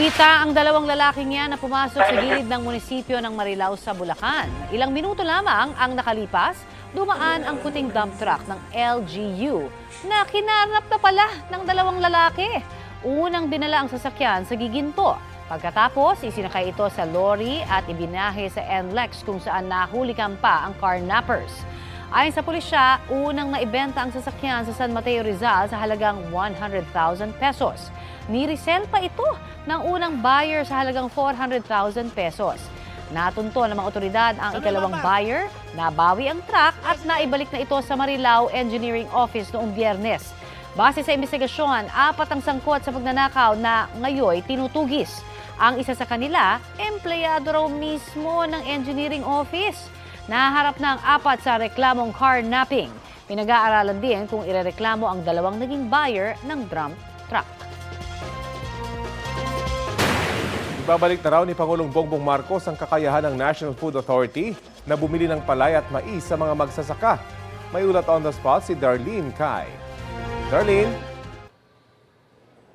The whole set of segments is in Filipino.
Kita ang dalawang lalaking yan na pumasok sa gilid ng munisipyo ng Marilao sa Bulacan. Ilang minuto lamang ang nakalipas, dumaan ang puting dump truck ng LGU na kinarnap na pala ng dalawang lalaki. Unang dinala ang sasakyan sa giginto. Pagkatapos, isinakay ito sa lorry at ibinahe sa NLEX kung saan nahulikan pa ang carnappers. Ayon sa pulisya, unang naibenta ang sasakyan sa San Mateo Rizal sa halagang 100,000 pesos. Niresell pa ito ng unang buyer sa halagang 400,000 pesos. Natunto ng mga otoridad ang ikalawang buyer, nabawi ang truck at naibalik na ito sa Marilao Engineering Office noong biyernes. Base sa investigasyon, apat ang sangkot sa pagnanakaw na ngayoy tinutugis. Ang isa sa kanila, empleyado raw mismo ng engineering office. Naharap na ang apat sa reklamong carnapping. Pinag-aaralan din kung irereklamo ang dalawang naging buyer ng dump truck. Ibabalik na raw ni Pangulong Bongbong Marcos ang kakayahan ng National Food Authority na bumili ng palay at mais sa mga magsasaka. May ulat on the spot si Darlene Kai. Darlene?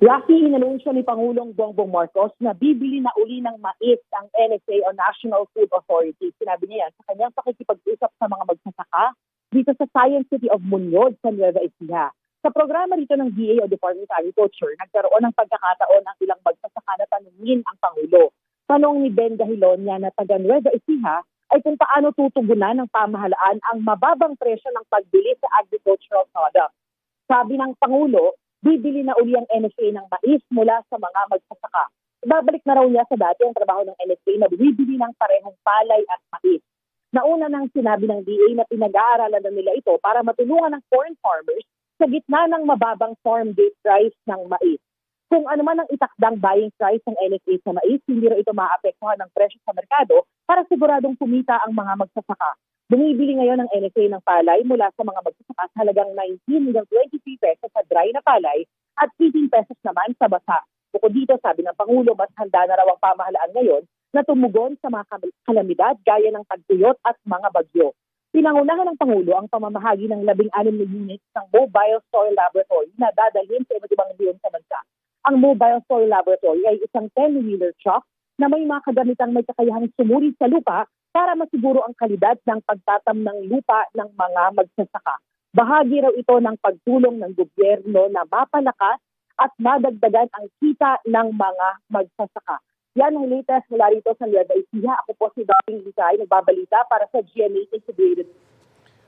Rocky, inanunsyo ni Pangulong Bongbong Marcos na bibili na uli ng mais ang NFA o National Food Authority. Sinabi niya yan sa kanyang pakikipag-usap sa mga magsasaka dito sa Science City of Muñoz sa Nueva Ecija. Sa programa dito ng DA o Department of Agriculture, nagkaroon ng pagkakataon ang ilang magsasaka na tanungin ang Pangulo. Tanong ni Ben Gahilonia na taga Nueva Ecija ay kung paano tutugunan ng pamahalaan ang mababang presyo ng pagbili sa agricultural products. Sabi ng Pangulo, bibili na uli ang NFA ng mais mula sa mga magsasaka. Babalik na raw niya sa dati ang trabaho ng NFA na bumibili ng parehong palay at mais. Nauna nang sinabi ng DA na pinag-aaralan na nila ito para matulungan ng corn farmers sa gitna ng mababang farm gate price ng mais. Kung ano man ang itakdang buying price ng NFA sa mais, hindi raw ito maapektuhan ng presyo sa merkado para siguradong kumita ang mga magsasaka. Bumibili ngayon ng NFA ng palay mula sa mga magsasaka sa halagang 19 hanggang 23 pesos sa dry na palay at 18 pesos naman sa basa. Bukod dito, sabi ng Pangulo, mas handa na raw ang pamahalaan ngayon na tumugon sa mga kalamidad gaya ng tagtuyot at mga bagyo. Pinangunahan ng Pangulo ang pamamahagi ng 16 na units ng Mobile Soil Laboratory na dadalhin sa iba't ibang rehiyon sa bansa. Ang Mobile Soil Laboratory ay isang 10-wheeler truck na may mga kagamitang may kakayahang sumuri sa lupa para masiguro ang kalidad ng pagtatam ng lupa ng mga magsasaka. Bahagi raw ito ng pagtulong ng gobyerno na mapalakas at madagdagan ang kita ng mga magsasaka. Yan ang latest mula rito sa Nueva Ecija. Ako po si Dr. Lisay, nagbabalita para sa GMA Integrated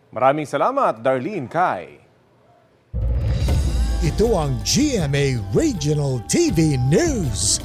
Maraming salamat, Darlene Kai. Ito ang GMA Regional TV News.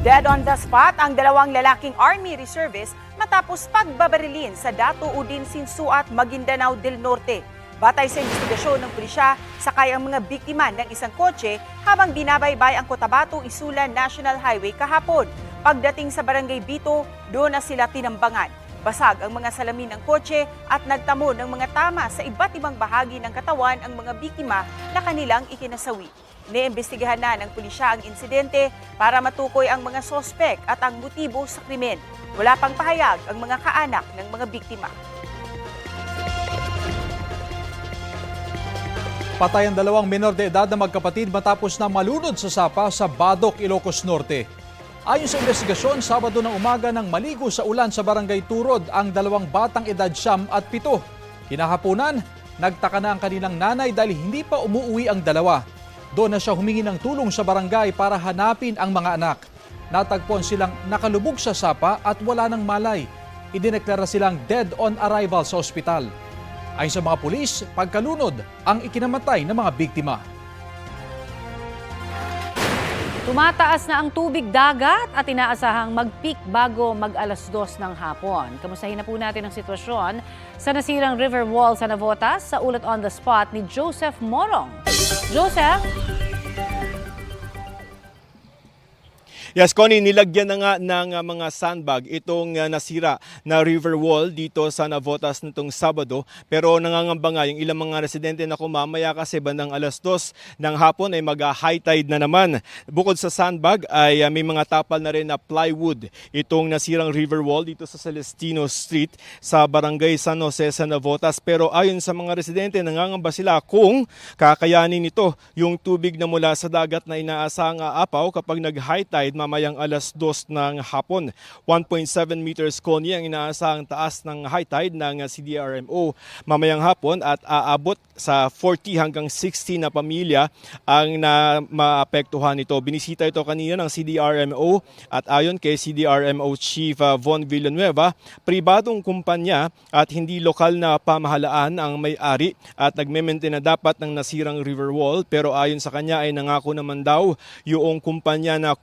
Dead on the spot ang dalawang lalaking Army Reservists matapos pagbabarilin sa Dato Udin Sinsuat, Maguindanao del Norte. Batay sa investigasyon ng pulisya, sakay ang mga biktima ng isang kotse habang binabaybay ang Cotabato Isulan National Highway kahapon. Pagdating sa Barangay Bito, doon na sila tinambangan. Basag ang mga salamin ng kotse at nagtamo ng mga tama sa iba't ibang bahagi ng katawan ang mga biktima na kanilang ikinasawi. Iniimbestigahan na ng pulisya ang insidente para matukoy ang mga sospek at ang motibo sa krimen. Wala pang pahayag ang mga kaanak ng mga biktima. Patay ang dalawang menor de edad na magkapatid matapos na malunod sa sapa sa Badok, Ilocos Norte. Ayon sa investigasyon, Sabado ng umaga nang maligo sa ulan sa barangay Turod ang dalawang batang edad siyam at pito. Kinahaponan, nagtaka na ang kanilang nanay dahil hindi pa umuwi ang dalawa. Doon na siya humingi ng tulong sa barangay para hanapin ang mga anak. Natagpuan silang nakalubog sa sapa at wala ng malay. Idineklara silang dead on arrival sa ospital. Ayon sa mga pulis, pagkalunod ang ikinamatay ng mga biktima. Tumataas na ang tubig dagat at inaasahang mag-peak bago mag-alas dos ng hapon. Kamustahin na po natin ang sitwasyon sa nasirang river wall sa Navotas sa ulat on the spot ni Joseph Morong. Joseph? Yes, Connie, nilagyan na nga ng uh, mga sandbag itong uh, nasira na river wall dito sa Navotas nitong Sabado. Pero nangangamba nga yung ilang mga residente na kumamaya kasi bandang alas dos ng hapon ay mag-high tide na naman. Bukod sa sandbag ay may mga tapal na rin na plywood itong nasirang river wall dito sa Celestino Street sa barangay San Jose sa Navotas. Pero ayon sa mga residente, nangangamba sila kung kakayanin nito yung tubig na mula sa dagat na inaasang aapaw kapag nag-high tide mamayang alas dos ng hapon. 1.7 meters Connie ang inaasang taas ng high tide ng CDRMO mamayang hapon at aabot sa 40 hanggang 60 na pamilya ang na maapektuhan nito. Binisita ito kanina ng CDRMO at ayon kay CDRMO Chief uh, Von Villanueva, pribadong kumpanya at hindi lokal na pamahalaan ang may-ari at nagme-maintain na dapat ng nasirang river wall pero ayon sa kanya ay nangako naman daw yung kumpanya na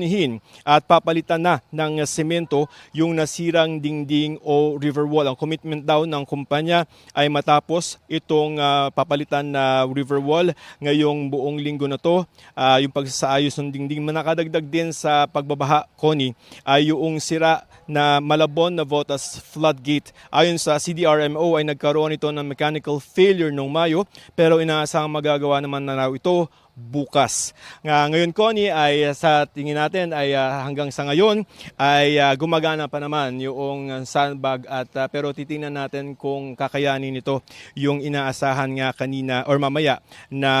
kukumpinihin at papalitan na ng semento yung nasirang dingding o river wall. Ang commitment daw ng kumpanya ay matapos itong ah, papalitan na river wall ngayong buong linggo na to. Ah, yung pagsasaayos ng dingding manakadagdag din sa pagbabaha, Connie, ay yung sira na Malabon na Votas floodgate. Ayon sa CDRMO ay nagkaroon ito ng mechanical failure noong Mayo pero inaasahang magagawa naman na raw ito bukas. Nga ngayon Connie ay uh, sa tingin natin ay uh, hanggang sa ngayon ay uh, gumagana pa naman yung sandbag at pero titingnan natin kung kakayanin nito yung inaasahan nga kanina or mamaya na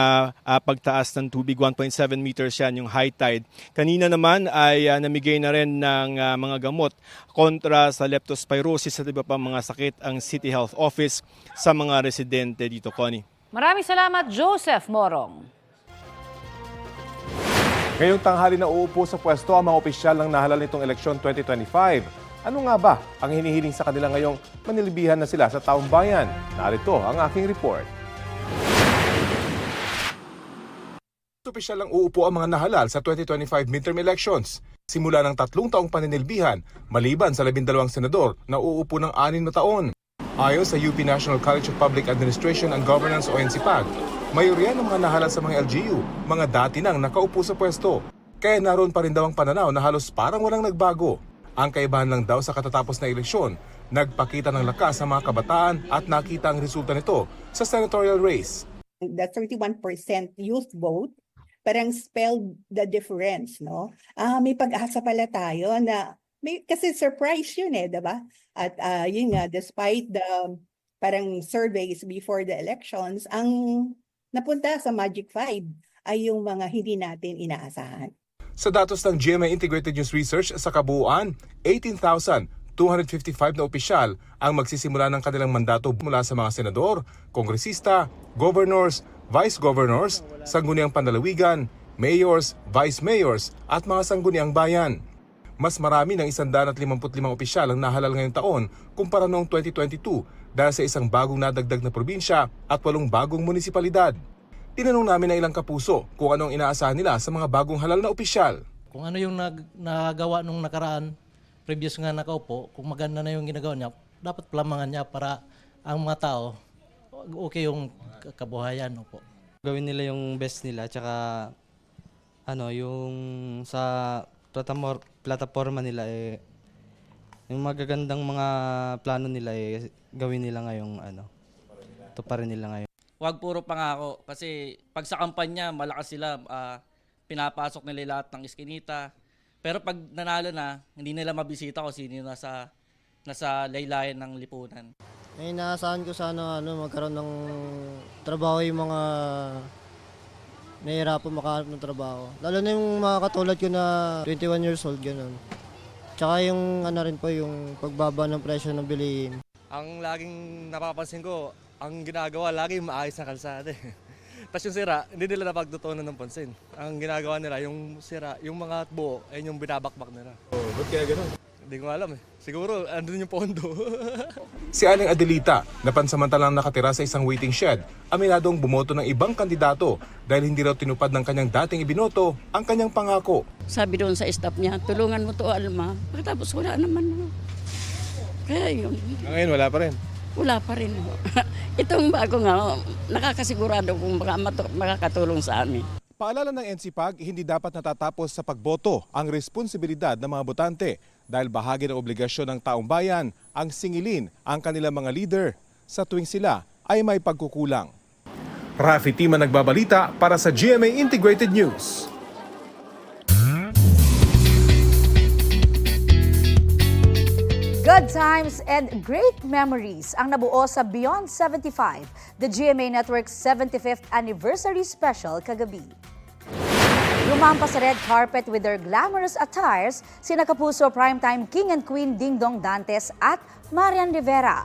uh, pagtaas ng tubig 1.7 meters yan yung high tide. Kanina naman ay uh, namigay na rin ng uh, mga gamot kontra sa leptospirosis at iba pang mga sakit ang City Health Office sa mga residente dito Connie. Maraming salamat, Joseph Morong. Ngayong tanghali na uupo sa pwesto ang mga opisyal ng nahalal nitong eleksyon 2025. Ano nga ba ang hinihiling sa kanila ngayong manilibihan na sila sa taong bayan? Narito ang aking report. Opisyal lang uupo ang mga nahalal sa 2025 midterm elections. Simula ng tatlong taong paninilbihan, maliban sa labindalawang senador na uupo ng anin na taon. Ayon sa UP National College of Public Administration and Governance o NCPAG, mayoriya ng mga nahalal sa mga LGU, mga dati nang nakaupo sa pwesto. Kaya naroon pa rin daw ang pananaw na halos parang walang nagbago. Ang kaibahan lang daw sa katatapos na eleksyon, nagpakita ng lakas sa mga kabataan at nakita ang resulta nito sa senatorial race. the 31% youth vote parang spelled the difference, no? Ah, may pag-asa pala tayo na may kasi surprise yun eh, 'di ba? At ah, yun nga despite the parang surveys before the elections, ang napunta sa Magic 5 ay yung mga hindi natin inaasahan. Sa datos ng GMA Integrated News Research sa kabuuan, 18,255 na opisyal ang magsisimula ng kanilang mandato mula sa mga senador, kongresista, governors, vice governors, sangguniang panlalawigan, mayors, vice mayors at mga sangguniang bayan. Mas marami ng 155 opisyal ang nahalal ngayong taon kumpara noong 2022 dahil sa isang bagong nadagdag na probinsya at walong bagong munisipalidad. Tinanong namin ng ilang kapuso kung anong inaasahan nila sa mga bagong halal na opisyal. Kung ano yung nag, nagawa nung nakaraan, previous nga nakaupo, kung maganda na yung ginagawa niya, dapat plamangan niya para ang mga tao, okay yung kabuhayan. Opo. gawin nila yung best nila tsaka ano yung sa platamor, plataforma nila eh yung magagandang mga plano nila eh gawin nila ngayong ano to pa rin nila ngayon Huwag puro pangako kasi pag sa kampanya malakas sila ah, pinapasok nila lahat ng iskinita. Pero pag nanalo na, hindi nila mabisita kung sino nasa nasa laylayan ng lipunan. eh inaasahan ko sana ano magkaroon ng trabaho yung mga nahihirapan makahanap ng trabaho lalo na yung mga katulad ko na 21 years old ganun tsaka yung ano rin po yung pagbaba ng presyo ng bilihin Ang laging napapansin ko, ang ginagawa lagi maayos na kalsada. eh. Tapos yung sira, hindi nila napagtutunan ng pansin. Ang ginagawa nila, yung sira, yung mga buo, ay yung binabakbak nila. Oh, ba't kaya ganun? Hindi ko alam eh. Siguro, andun yung pondo. Si Aling Adelita, na pansamantalang nakatira sa isang waiting shed, aminadong bumoto ng ibang kandidato dahil hindi raw tinupad ng kanyang dating ibinoto ang kanyang pangako. Sabi doon sa staff niya, tulungan mo to Alma. Pagkatapos wala naman. no. Kaya yun, Ngayon, wala pa rin. wala pa rin. Itong bago nga, nakakasigurado kung baka makakatulong sa amin. Paalala ng NCPAG, hindi dapat natatapos sa pagboto ang responsibilidad ng mga botante dahil bahagi ng obligasyon ng taong bayan ang singilin ang kanilang mga leader sa tuwing sila ay may pagkukulang. Rafi Tima nagbabalita para sa GMA Integrated News. Good times and great memories ang nabuo sa Beyond 75, the GMA Network's 75th Anniversary Special kagabi. Lumampa sa red carpet with their glamorous attires, sina Kapuso Primetime King and Queen Ding Dong Dantes at Marian Rivera,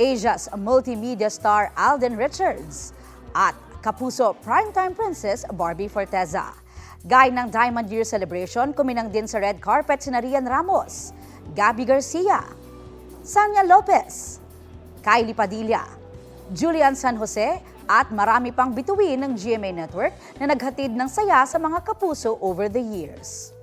Asia's multimedia star Alden Richards, at Kapuso Primetime Princess Barbie Forteza. Gay ng Diamond Year Celebration, kuminang din sa red carpet sina Rian Ramos, Gabby Garcia, Sanya Lopez, Kylie Padilla, Julian San Jose at marami pang bituin ng GMA Network na naghatid ng saya sa mga kapuso over the years.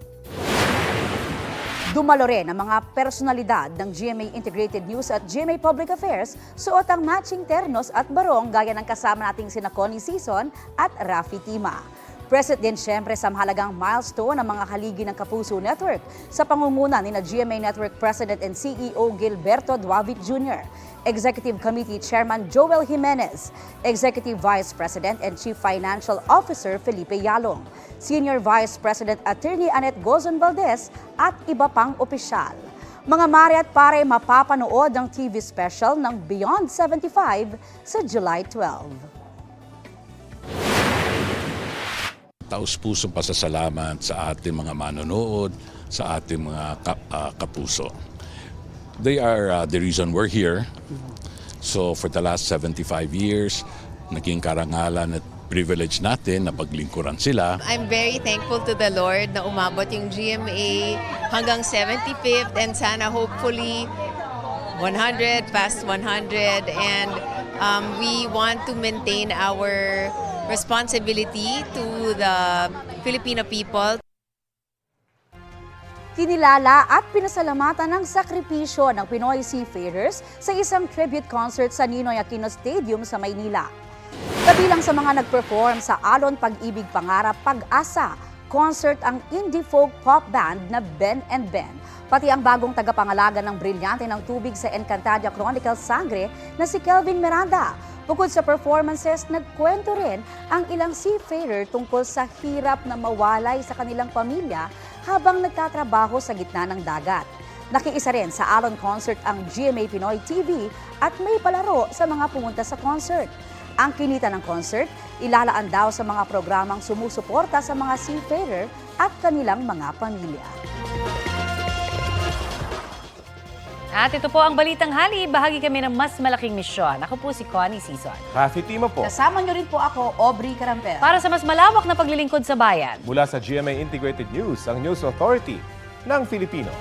Dumalo rin ang mga personalidad ng GMA Integrated News at GMA Public Affairs suot ang matching ternos at barong gaya ng kasama nating sina Connie Season at Rafi Tima. Present din siyempre sa mahalagang milestone ng mga haligi ng Kapuso Network sa pangunguna ni na GMA Network President and CEO Gilberto Duavit Jr., Executive Committee Chairman Joel Jimenez, Executive Vice President and Chief Financial Officer Felipe Yalong, Senior Vice President Attorney Annette Gozon Valdez at iba pang opisyal. Mga mare at pare mapapanood ang TV special ng Beyond 75 sa July 12. Taus-pusong pasasalamat sa ating mga manonood, sa ating mga ka- ah, kapuso. They are uh, the reason we're here. So for the last 75 years, naging karangalan at privilege natin na paglingkuran sila. I'm very thankful to the Lord na umabot yung GMA hanggang 75th and sana hopefully 100, past 100 and um, we want to maintain our responsibility to the Filipino people. Kinilala at pinasalamatan ng sakripisyo ng Pinoy Seafarers sa isang tribute concert sa Ninoy Aquino Stadium sa Maynila. Kabilang sa mga nag-perform sa Alon Pag-ibig Pangarap Pag-asa concert ang indie folk pop band na Ben and Ben. Pati ang bagong tagapangalaga ng brilyante ng tubig sa Encantadia Chronicles Sangre na si Kelvin Miranda. Bukod sa performances, nagkwento rin ang ilang seafarer tungkol sa hirap na mawalay sa kanilang pamilya habang nagtatrabaho sa gitna ng dagat. Nakiisa rin sa Alon Concert ang GMA Pinoy TV at may palaro sa mga pumunta sa concert. Ang kinita ng concert, ilalaan daw sa mga programang sumusuporta sa mga seafarer at kanilang mga pamilya. At ito po ang Balitang Hali. Bahagi kami ng mas malaking misyon. Ako po si Connie Season. Rafi Tima po. Kasama niyo rin po ako, Aubrey Carampel. Para sa mas malawak na paglilingkod sa bayan. Mula sa GMA Integrated News, ang News Authority ng Filipino.